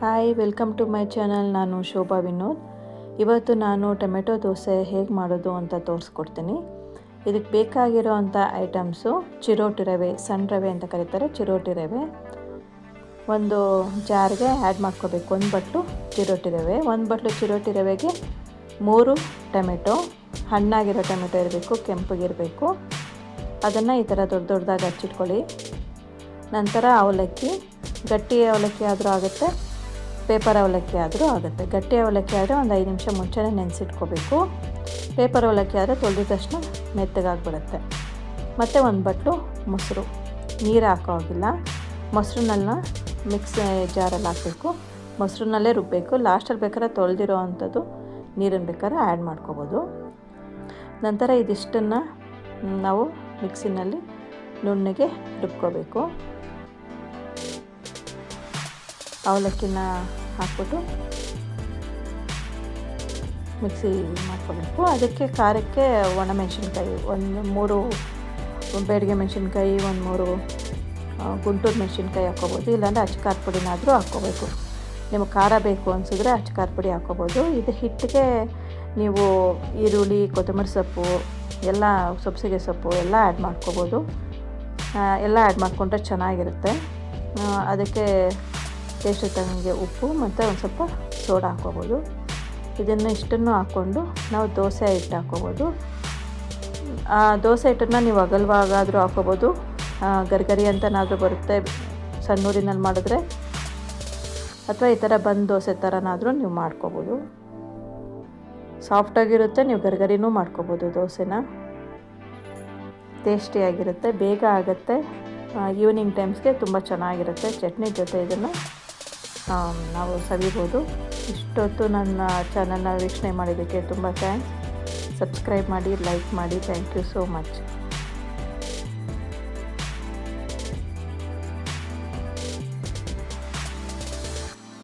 Hi welcome to my channel ನಾನು ಶೋಭಾ ವಿನೋದ್. ಇವತ್ತು ನಾನು ಟೊಮೆಟೊ ದೋಸೆ ಹೇಗೆ ಮಾಡೋದು ಅಂತ ತೋರಿಸ್ಕೊಡ್ತೀನಿ. ಇದಕ್ಕೆ ಬೇಕಾಗಿರೋ ಅಂಥ ಐಟಮ್ಸು ಚಿರೋಟಿ ರವೆ, ಸಣ್ಣ ರವೆ ಅಂತ ಕರೀತಾರೆ, ಚಿರೋಟಿ ರವೆ. ಒಂದು ಜಾರ್ಗೆ ಆ್ಯಡ್ ಮಾಡ್ಕೋಬೇಕು, ಒಂದು ಬಟ್ಲು ಚಿರೋಟಿ ರವೆ. ಒಂದು ಬಟ್ಲು ಚಿರೋಟಿ ರವೆಗೆ ಮೂರು ಟೊಮೆಟೊ. ಹಣ್ಣಾಗಿರೋ ಟೊಮೆಟೊ ಇರಬೇಕು ಕೆಂಪಗಿರಬೇಕು ಅದನ್ನು ಈ ಥರ ದೊಡ್ಡ ದೊಡ್ಡದಾಗಿ ಹಚ್ಚಿಟ್ಕೊಳ್ಳಿ. ನಂತರ ಅವಲಕ್ಕಿ, ಗಟ್ಟಿ ಅವಲಕ್ಕಿ ಆದರೂ ಆಗುತ್ತೆ. ಪೇಪರ್ ಅವಲಕ್ಕಿ ಆದರೂ ಆಗುತ್ತೆ. ಗಟ್ಟಿ ಅವಲಕ್ಕಿ ಆದರೆ ಒಂದು ಐದು ನಿಮಿಷ ಮುಂಚೆನೇ ನೆನೆಸಿಟ್ಕೋಬೇಕು. ಪೇಪರ್ ಅವಲಕ್ಕಿ ಆದರೆ ತೊಳೆದ ತಕ್ಷಣ ಮೆತ್ತಗಾಗ್ಬಿಡುತ್ತೆ. ಮತ್ತು ಒಂದು ಬಟ್ಲು, ಮೊಸರು. ನೀರು ಹಾಕೋ ಹಾಗಿಲ್ಲ. ಮೊಸರನ್ನೆಲ್ಲ ಮಿಕ್ಸ್ ಜಾರಲ್ಲಿ ಹಾಕಬೇಕು. ಮೊಸರನ್ನಲ್ಲೇ ರುಬ್ಬಬೇಕು ಲಾಸ್ಟಲ್ಲಿ ಬೇಕಾದ್ರೆ ತೊಳೆದಿರೋ ಅಂಥದ್ದು ನೀರನ್ನು ಬೇಕಾದ್ರೆ ಆ್ಯಡ್ ಮಾಡ್ಕೋಬೋದು. ನಂತರ ಇದಿಷ್ಟನ್ನು ನಾವು ಮಿಕ್ಸಿನಲ್ಲಿ ನುಣ್ಣಗೆ ರುಬ್ಕೋಬೇಕು. ಅವಲಕ್ಕಿನ ಹಾಕ್ಬಿಟ್ಟು ಮಿಕ್ಸಿ ಮಾಡ್ಕೋಬೇಕು. ಅದಕ್ಕೆ ಖಾರಕ್ಕೆ ಒಣಮೆಣಸಿನ್ಕಾಯಿ ಒಂದು ಮೂರು ಬೇಡಿಗೆ ಮೆಣಸಿನ್ಕಾಯಿ, ಒಂದು ಮೂರು ಗುಂಟೂರು ಮೆಣಸಿನ್ಕಾಯಿ ಹಾಕ್ಕೋಬೋದು. ಇಲ್ಲಾಂದರೆ ಅಚ್ಕಾರದ ಪುಡಿನಾದರೂ ಹಾಕ್ಕೋಬೇಕು. ನಿಮಗೆ ಖಾರ ಬೇಕು ಅನಿಸಿದ್ರೆ ಖಾರ ಪುಡಿ ಹಾಕ್ಕೋಬೋದು. ಇದು ಹಿಟ್ಟಿಗೆ ನೀವು ಈರುಳ್ಳಿ, ಕೊತ್ತಂಬರಿ ಸೊಪ್ಪು, ಎಲ್ಲ ಸೊಪ್ಸಿಗೆ ಸೊಪ್ಪು ಎಲ್ಲ ಆ್ಯಡ್ ಮಾಡ್ಕೋಬೋದು. ಎಲ್ಲ ಆ್ಯಡ್ ಮಾಡಿಕೊಂಡ್ರೆ ಚೆನ್ನಾಗಿರುತ್ತೆ. ಅದಕ್ಕೆ ಟೇಸ್ಟ್ ತಕ್ಕಂಗೆ ಉಪ್ಪು ಮತ್ತು ಒಂದು ಸ್ವಲ್ಪ ಸೋಡಾ ಹಾಕ್ಕೋಬೋದು. ಇದನ್ನು ಇಷ್ಟನ್ನು ಹಾಕ್ಕೊಂಡು ನಾವು ದೋಸೆ ಹಿಟ್ಟು ಹಾಕ್ಕೋಬೋದು. ಆ ದೋಸೆ ಹಿಟ್ಟನ್ನು ನೀವು ಅಗಲವಾಗಾದರೂ ಹಾಕ್ಕೋಬೋದು. ಗರಿಗರಿ ಅಂತನಾದರೂ ಬರುತ್ತೆ. ಸಣ್ಣೂರಿನಲ್ಲಿ ಮಾಡಿದ್ರೆ ಅಥವಾ ಈ ಥರ ಬಂದು ದೋಸೆ ಥರನಾದರೂ ನೀವು ಮಾಡ್ಕೋಬೋದು. ಸಾಫ್ಟಾಗಿರುತ್ತೆ ನೀವು ಗರ್ಗರಿನೂ ಮಾಡ್ಕೋಬೋದು ದೋಸೆನ. ಟೇಸ್ಟಿಯಾಗಿರುತ್ತೆ ಬೇಗ ಆಗುತ್ತೆ. ಈವ್ನಿಂಗ್ ಟೈಮ್ಸ್ಗೆ ತುಂಬ ಚೆನ್ನಾಗಿರುತ್ತೆ. ಚಟ್ನಿ ಜೊತೆ ಇದನ್ನು ನಾವು ಸವಿಬೋದು. ಇಷ್ಟೊತ್ತು ನನ್ನ ಚಾನಲ್ನ ವೀಕ್ಷಣೆ ಮಾಡಿದ್ದಕ್ಕೆ ತುಂಬ ಥ್ಯಾಂಕ್ಸ್ ಸಬ್ಸ್ಕ್ರೈಬ್ ಮಾಡಿ ಲೈಕ್ ಮಾಡಿ. Thank you so much